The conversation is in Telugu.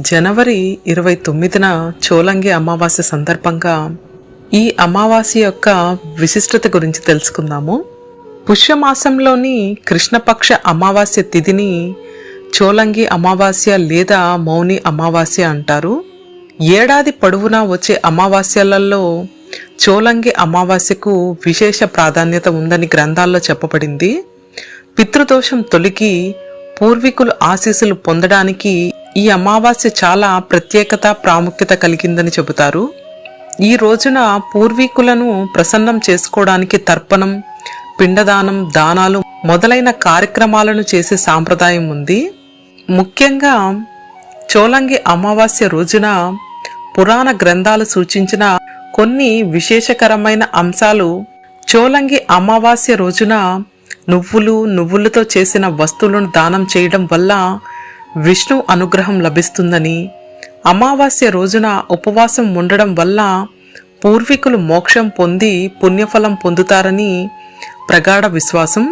జనవరి ఇరవై తొమ్మిదిన చోలంగి అమావాస్య సందర్భంగా ఈ అమావాస్య యొక్క విశిష్టత గురించి తెలుసుకుందాము. పుష్యమాసంలోని కృష్ణపక్ష అమావాస్య తిథిని చోలంగి అమావాస్య లేదా మౌని అమావాస్య అంటారు. ఏడాది పొడవునా వచ్చే అమావాస్యలలో చోలంగి అమావాస్యకు విశేష ప్రాధాన్యత ఉందని గ్రంథాల్లో చెప్పబడింది. పితృదోషం తొలగి పూర్వీకులు ఆశీస్సులు పొందడానికి ఈ అమావాస్య చాలా ప్రత్యేకత ప్రాముఖ్యత కలిగిందని చెబుతారు. ఈ రోజున పూర్వీకులను ప్రసన్నం చేసుకోవడానికి తర్పణం పిండదానం దానాలు మొదలైన కార్యక్రమాలను చేసే సాంప్రదాయం ఉంది. ముఖ్యంగా చోలంగి అమావాస్య రోజున పురాణ గ్రంథాలు సూచించిన కొన్ని విశేషకరమైన అంశాలు చోలంగి అమావాస్య రోజున నువ్వులు నువ్వులతో చేసిన వస్తువులను దానం చేయడం వల్ల విష్ణు అనుగ్రహం లభిస్తుందని అమావాస్య రోజున ఉపవాసం ఉండడం వల్ల పూర్వీకులు మోక్షం పొంది పుణ్యఫలం పొందుతారని ప్రగాఢ విశ్వాసం